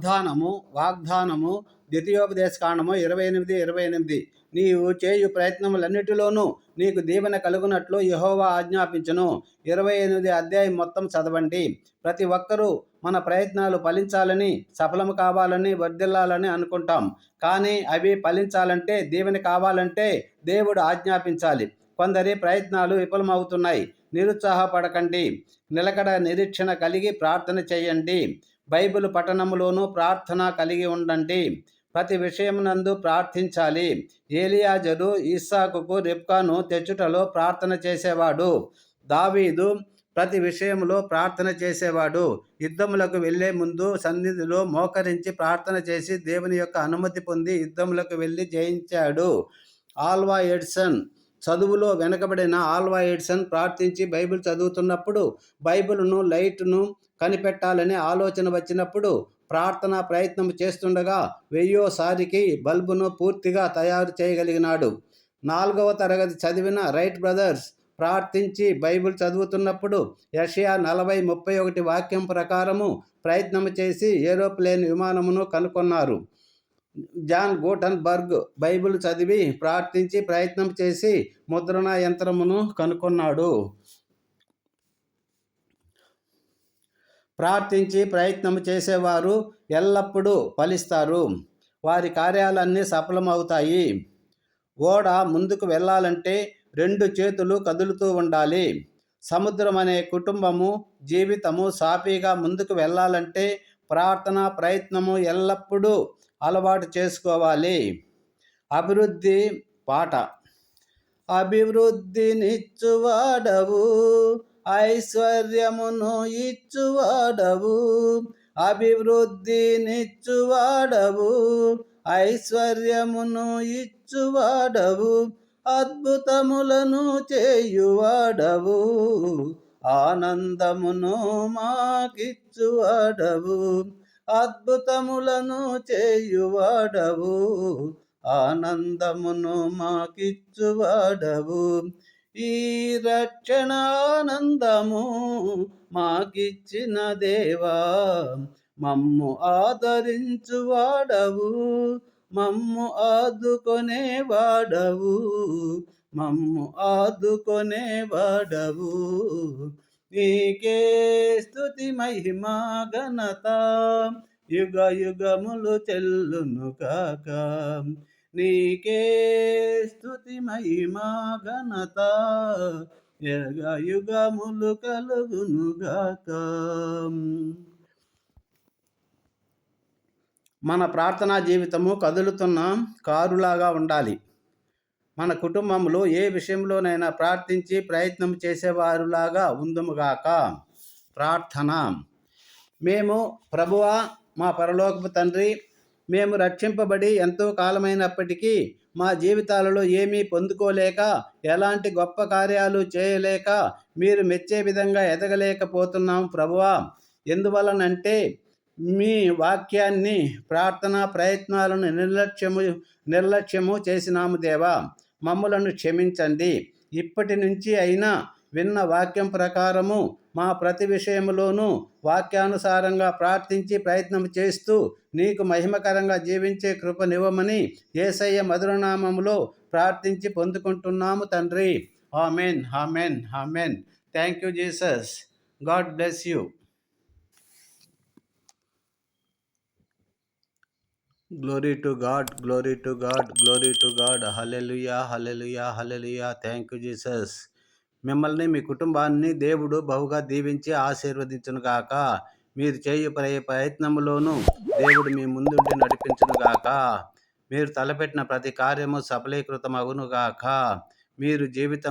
వాగ్దానము వాగ్దానము ద్వితీయోపదేశ కాండము ఇరవై ఎనిమిది ఇరవై ఎనిమిది నీవు చేయు ప్రయత్నములన్నిటిలోనూ నీకు దీవెన కలుగునట్లు యహోవా ఆజ్ఞాపించను. ఇరవై ఎనిమిది అధ్యాయం మొత్తం చదవండి. ప్రతి ఒక్కరూ మన ప్రయత్నాలు ఫలించాలని సఫలం కావాలని వర్ధిల్లాలని అనుకుంటాం. కానీ అవి ఫలించాలంటే దీవెన కావాలంటే దేవుడు ఆజ్ఞాపించాలి. కొందరి ప్రయత్నాలు విఫలమవుతున్నాయి. నిరుత్సాహపడకండి. నిలకడ నిరీక్షణ కలిగి ప్రార్థన చేయండి. బైబిల్ పఠనములోనూ ప్రార్థన కలిగి ఉండండి. ప్రతి విషయమునందు ప్రార్థించాలి. ఏలియాజరు ఇస్సాకుకు రిబ్కాను తెచ్చుటలో ప్రార్థన చేసేవాడు. దావీదు ప్రతి విషయంలో ప్రార్థన చేసేవాడు. యుద్ధములకు వెళ్ళే ముందు సన్నిధిలో మోకరించి ప్రార్థన చేసి దేవుని యొక్క అనుమతి పొంది యుద్ధములకు వెళ్ళి జయించాడు. ఆల్వా ఎడ్సన్ చదువులో వెనకబడిన ఆల్వా ఎడిసన్ ప్రార్థించి బైబిల్ చదువుతున్నప్పుడు బైబిల్ను లైట్ను కనిపెట్టాలనే ఆలోచన వచ్చినప్పుడు ప్రార్థన ప్రయత్నం చేస్తుండగా వెయ్యోసారికి బల్బును పూర్తిగా తయారు చేయగలిగినాడు. నాలుగవ తరగతి చదివిన రైట్ బ్రదర్స్ ప్రార్థించి బైబిల్ చదువుతున్నప్పుడు రష్యా నలభై ముప్పై ఒకటి వాక్యం ప్రకారము ప్రయత్నం చేసి ఏరోప్లేన్ విమానమును కనుగొన్నారు జాన్ గూటన్బర్గ్ బైబిల్ చదివి ప్రార్థించి ప్రయత్నం చేసి ముద్రణ యంత్రమును కనుగొన్నాడు ప్రార్థించి ప్రయత్నం చేసేవారు ఎల్లప్పుడూ ఫలిస్తారు. వారి కార్యాలన్నీ సఫలమవుతాయి. ఓడ ముందుకు వెళ్ళాలంటే రెండు చేతులు కదులుతూ ఉండాలి. సముద్రం అనే కుటుంబము జీవితము సాఫీగా ముందుకు వెళ్ళాలంటే ప్రార్థన ప్రయత్నము ఎల్లప్పుడూ అలవాటు చేసుకోవాలి. అభివృద్ధి పాట. అభివృద్ధినిచ్చువాడవు. ఐశ్వర్యమును ఇచ్చువాడవు. అభివృద్ధినిచ్చువాడవు. ఐశ్వర్యమును ఇచ్చువాడవు. అద్భుతములను చేయువాడవు. ఆనందమును మాకిచ్చువాడవు. అద్భుతములను చేయువాడవు. ఆనందమును మాకిచ్చువాడవు. ఈ రక్షణానందము మాకిచ్చిన దేవా మమ్ము ఆదరించువాడవు. మమ్ము ఆదుకొనేవాడవు. మమ్ము ఆదుకొనేవాడవు. నీకే స్థుతి మహిమా ఘనత. యుగ యుగములు చెల్లును కాక. నీకే స్థుతి మహిమా ఘనత. యుగ యుగములు కలుగును గాక. మన ప్రార్థనా జీవితము కదులుతున్న కారులాగా ఉండాలి. మన కుటుంబంలో ఏ విషయంలోనైనా ప్రార్థించి ప్రయత్నం చేసేవారులాగా ఉందముగాక ప్రార్థన. మేము ప్రభువా మా పరలోకపు తండ్రి మేము రక్షింపబడి ఎంతో కాలమైనప్పటికీ మా జీవితాలలో ఏమీ పొందుకోలేక ఎలాంటి గొప్ప కార్యాలు చేయలేక మీరు మెచ్చే విధంగా ఎదగలేకపోతున్నాం ప్రభువా. ఎందువలనంటే మీ వాక్యాన్ని ప్రార్థన ప్రయత్నాలను నిర్లక్ష్యము నిర్లక్ష్యము చేసినాము దేవా. మమ్మలను క్షమించండి. ఇప్పటి నుంచి అయినా విన్న వాక్యం ప్రకారము మా ప్రతి విషయంలోనూ వాక్యానుసారంగా ప్రార్థించి ప్రయత్నం చేస్తూ నీకు మహిమకరంగా జీవించే కృపనివ్వమని ఏసయ్య మధురనామంలో ప్రార్థించి పొందుకుంటున్నాము తండ్రి. Amen amen amen thank you Jesus God bless you glory to God glory to God glory to God hallelujah hallelujah hallelujah thank you Jesus మిమ్మల్ని మీ కుటుంబాన్ని దేవుడు బహుగా దీవించి ఆశీర్వదించును గాక. మీరు చేయు ప్రయత్నములోనూ దేవుడు మీ ముందుండి నడిపించును గాక. మీరు తలపెట్టిన ప్రతి కార్యము సఫలీకృతం అగును గాక. మీరు జీవితం